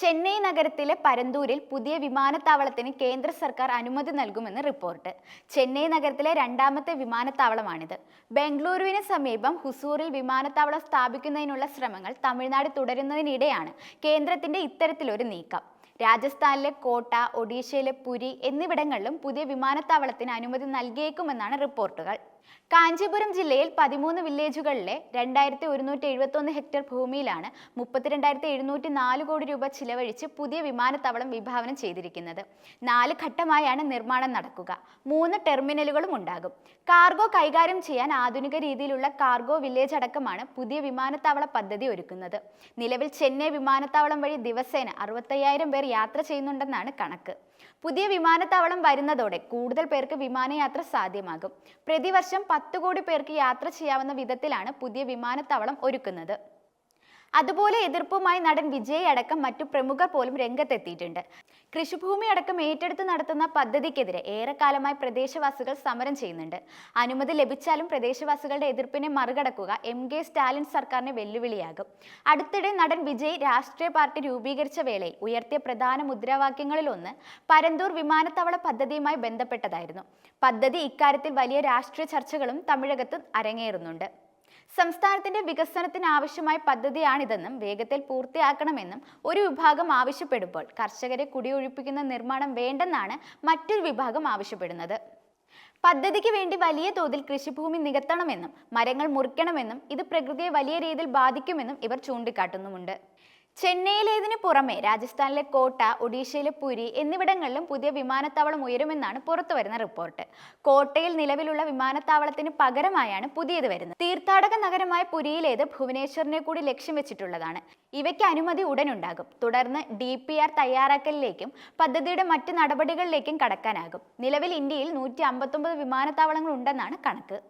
ചെന്നൈ നഗരത്തിലെ പരന്തൂരിൽ പുതിയ വിമാനത്താവളത്തിന് കേന്ദ്ര സർക്കാർ അനുമതി നൽകുമെന്ന് റിപ്പോർട്ട്. ചെന്നൈ നഗരത്തിലെ രണ്ടാമത്തെ വിമാനത്താവളമാണിത്. ബംഗളൂരുവിന് സമീപം ഹുസൂറിൽ വിമാനത്താവളം സ്ഥാപിക്കുന്നതിനുള്ള ശ്രമങ്ങൾ തമിഴ്നാട് തുടരുന്നതിനിടെയാണ് കേന്ദ്രത്തിന്റെ ഇത്തരത്തിലൊരു നീക്കം. രാജസ്ഥാനിലെ കോട്ട ഒഡീഷയിലെ പുരി എന്നിവിടങ്ങളിലും പുതിയ വിമാനത്താവളത്തിന് അനുമതി നൽകിയേക്കുമെന്നാണ് റിപ്പോർട്ടുകൾ. കാഞ്ചീപുരം ജില്ലയിൽ പതിമൂന്ന് വില്ലേജുകളിലെ രണ്ടായിരത്തി ഒരുന്നൂറ്റി എഴുപത്തൊന്ന് ഹെക്ടർ ഭൂമിയിലാണ് മുപ്പത്തിരണ്ടായിരത്തി എഴുന്നൂറ്റി നാല് കോടി രൂപ ചിലവഴിച്ച് പുതിയ വിമാനത്താവളം വിഭാവനം ചെയ്തിരിക്കുന്നത്. നാല് ഘട്ടമായാണ് നിർമ്മാണം നടക്കുക. മൂന്ന് ടെർമിനലുകളും ഉണ്ടാകും. കാർഗോ കൈകാര്യം ചെയ്യാൻ ആധുനിക രീതിയിലുള്ള കാർഗോ വില്ലേജ് അടക്കമാണ് പുതിയ വിമാനത്താവള പദ്ധതി ഒരുക്കുന്നത്. നിലവിൽ ചെന്നൈ വിമാനത്താവളം വഴി ദിവസേന അറുപത്തയ്യായിരം പേർ യാത്ര ചെയ്യുന്നുണ്ടെന്നാണ് കണക്ക്. പുതിയ വിമാനത്താവളം വരുന്നതോടെ കൂടുതൽ പേർക്ക് വിമാനയാത്ര സാധ്യമാകും. പ്രതിവർഷം പത്ത് കോടി പേർക്ക് യാത്ര ചെയ്യാവുന്ന വിധത്തിലാണ് പുതിയ വിമാനത്താവളം ഒരുക്കുന്നത്. അതുപോലെ എതിർപ്പുമായി നടൻ വിജയ് അടക്കം മറ്റു പ്രമുഖർ പോലും രംഗത്തെത്തിയിട്ടുണ്ട്. കൃഷിഭൂമി അടക്കം ഏറ്റെടുത്ത് നടത്തുന്ന പദ്ധതിക്കെതിരെ ഏറെക്കാലമായി പ്രദേശവാസികൾ സമരം ചെയ്യുന്നുണ്ട്. അനുമതി ലഭിച്ചാലും പ്രദേശവാസികളുടെ എതിർപ്പിനെ മറികടക്കുക എം കെ സ്റ്റാലിൻ സർക്കാരിന് വെല്ലുവിളിയാകും. അടുത്തിടെ നടൻ വിജയ് രാഷ്ട്രീയ പാർട്ടി രൂപീകരിച്ച വേളയിൽ ഉയർത്തിയ പ്രധാന മുദ്രാവാക്യങ്ങളിലൊന്ന് പരന്തൂർ വിമാനത്താവള പദ്ധതിയുമായി ബന്ധപ്പെട്ടതായിരുന്നു. പദ്ധതി ഇക്കാര്യത്തിൽ വലിയ രാഷ്ട്രീയ ചർച്ചകളും തമിഴകത്ത് അരങ്ങേറുന്നുണ്ട്. സംസ്ഥാനത്തിന്റെ വികസനത്തിന് ആവശ്യമായ പദ്ധതിയാണിതെന്നും വേഗത്തിൽ പൂർത്തിയാക്കണമെന്നും ഒരു വിഭാഗം ആവശ്യപ്പെടുമ്പോൾ കർഷകരെ കുടിയൊഴിപ്പിക്കുന്ന നിർമ്മാണം വേണ്ടെന്നാണ് മറ്റൊരു വിഭാഗം ആവശ്യപ്പെടുന്നത്. പദ്ധതിക്ക് വേണ്ടി വലിയ തോതിൽ കൃഷിഭൂമി നികത്തണമെന്നും മരങ്ങൾ മുറിക്കണമെന്നും ഇത് പ്രകൃതിയെ വലിയ രീതിയിൽ ബാധിക്കുമെന്നും ഇവർ ചൂണ്ടിക്കാട്ടുന്നുമുണ്ട്. ചെന്നൈയിലേതിന് പുറമെ രാജസ്ഥാനിലെ കോട്ട ഒഡീഷയിലെ പുരി എന്നിവിടങ്ങളിലും പുതിയ വിമാനത്താവളം ഉയരുമെന്നാണ് പുറത്തുവരുന്ന റിപ്പോർട്ട്. കോട്ടയിൽ നിലവിലുള്ള വിമാനത്താവളത്തിന് പകരമായാണ് പുതിയത് വരുന്നത്. തീർത്ഥാടക നഗരമായ പുരിയിലേത് ഭുവനേശ്വറിനെ കൂടി ലക്ഷ്യം വെച്ചിട്ടുള്ളതാണ്. ഇവയ്ക്ക് അനുമതി ഉടനുണ്ടാകും. തുടർന്ന് ഡി പി ആർ തയ്യാറാക്കലിലേക്കും പദ്ധതിയുടെ മറ്റ് നടപടികളിലേക്കും കടക്കാനാകും. നിലവിൽ ഇന്ത്യയിൽ നൂറ്റി അമ്പത്തൊമ്പത് വിമാനത്താവളങ്ങൾ ഉണ്ടെന്നാണ് കണക്ക്.